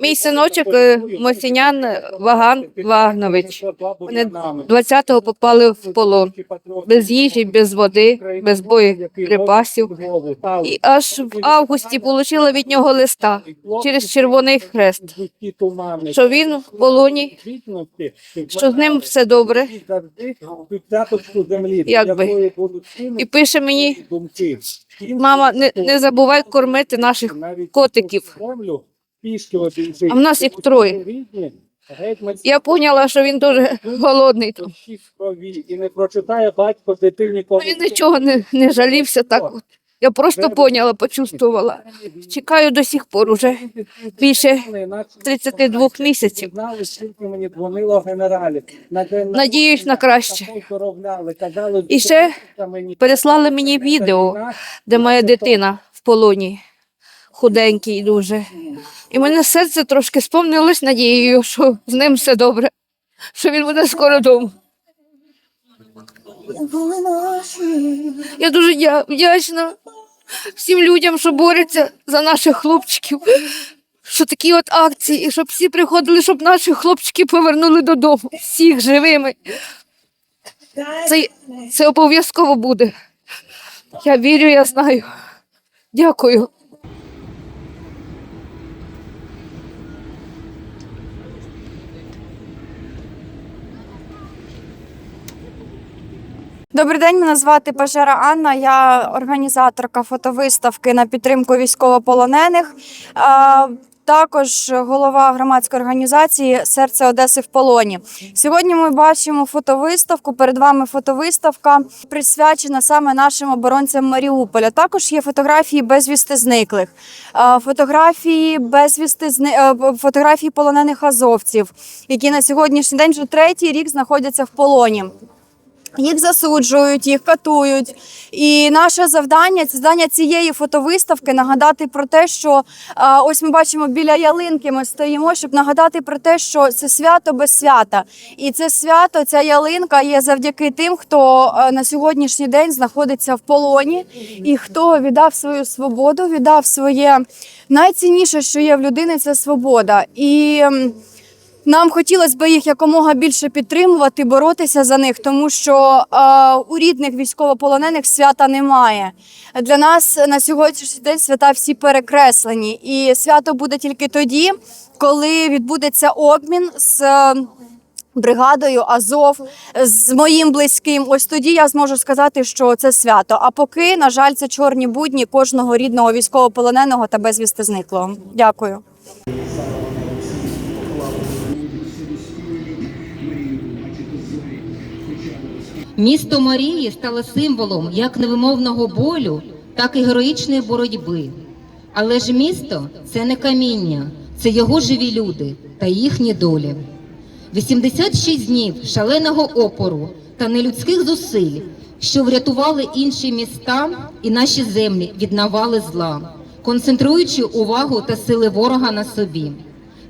Мій синочок е, Мосінян Ваган Вагнович. Вони 20-го попали в полон. Без їжі, без води, без боєприпасів. І аж в августі отримала від нього листа через Червоний Хрест, що він в полоні, що з ним все добре. Якби. І пише мені, мама, не, не забувай кормити наших котиків. А в нас їх троє. Я поняла, що він дуже голодний. там. І не прочитає батько дитині Він нічого не, не жалівся так. От. Я просто поняла, почувствувала. Чекаю до сих пор уже більше 32 місяців. Мені дзвонило генералів. Надіюсь на краще. І ще Переслали мені відео, де моя дитина в полоні, худенький дуже. І мене серце трошки сповнилось надією, що з ним все добре, що він буде скоро вдома. Я дуже вдячна всім людям, що борються за наших хлопчиків, що такі от акції, щоб всі приходили, щоб наші хлопчики повернули додому, всіх живими. Це, це обов'язково буде. Я вірю, я знаю. Дякую. Добрий день, мене звати Пажера Анна. Я організаторка фотовиставки на підтримку військовополонених. Також голова громадської організації Серце Одеси в полоні. Сьогодні ми бачимо фотовиставку. Перед вами фотовиставка присвячена саме нашим оборонцям Маріуполя. Також є фотографії безвісти зниклих, фотографії безвісти е, фотографії полонених азовців, які на сьогоднішній день вже третій рік знаходяться в полоні. Їх засуджують, їх катують. І наше завдання, це завдання цієї фотовиставки нагадати про те, що ось ми бачимо біля ялинки, ми стоїмо, щоб нагадати про те, що це свято без свята. І це свято, ця ялинка є завдяки тим, хто на сьогоднішній день знаходиться в полоні, і хто віддав свою свободу, віддав своє найцінніше, що є в людини, це свобода. І нам хотілося б їх якомога більше підтримувати, боротися за них, тому що е, у рідних військовополонених свята немає. Для нас на сьогоднішній день свята всі перекреслені, і свято буде тільки тоді, коли відбудеться обмін з. е, Бригадою Азов з моїм близьким, ось тоді я зможу сказати, що це свято. А поки, на жаль, це чорні будні кожного рідного військовополоненого та безвісти зниклого. Дякую. Місто Марії стало символом як невимовного болю, так і героїчної боротьби. Але ж місто це не каміння, це його живі люди та їхні долі. 86 днів шаленого опору та нелюдських зусиль, що врятували інші міста і наші землі від навали зла, концентруючи увагу та сили ворога на собі.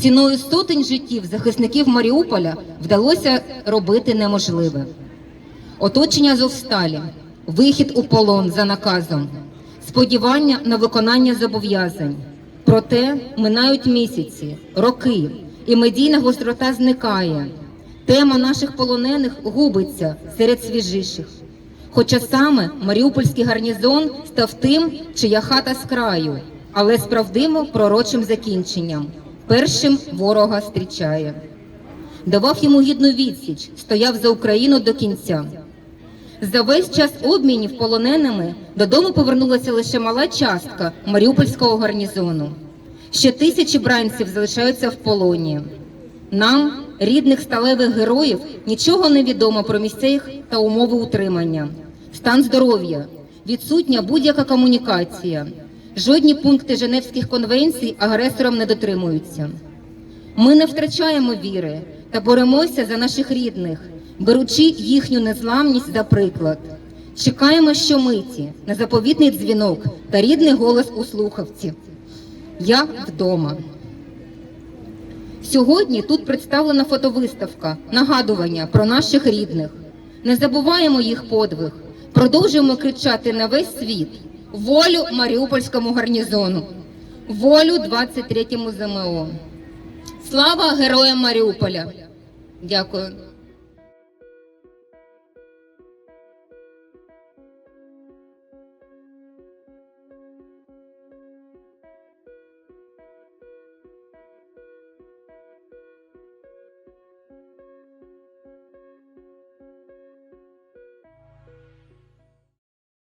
Ціною сотень життів захисників Маріуполя вдалося робити неможливе. Оточення Азовсталі, вихід у полон за наказом, сподівання на виконання зобов'язань. Проте минають місяці, роки, і медійна гострота зникає. Тема наших полонених губиться серед свіжіших. Хоча саме Маріупольський гарнізон став тим, чия хата з краю, але з правдимо пророчим закінченням. Першим ворога зустрічає. Давав йому гідну відсіч, стояв за Україну до кінця. За весь час обмінів полоненими додому повернулася лише мала частка Маріупольського гарнізону. Ще тисячі бранців залишаються в полоні. Нам, рідних сталевих героїв, нічого не відомо про місця їх та умови утримання, стан здоров'я, відсутня будь-яка комунікація. Жодні пункти Женевських конвенцій агресорам не дотримуються. Ми не втрачаємо віри та боремося за наших рідних, беручи їхню незламність за приклад. Чекаємо щомиті на заповітний дзвінок та рідний голос у слухавці. Я вдома. Сьогодні тут представлена фотовиставка, нагадування про наших рідних. Не забуваємо їх подвиг. Продовжуємо кричати на весь світ волю Маріупольському гарнізону, волю 23-му ЗМО. Слава героям Маріуполя! Дякую.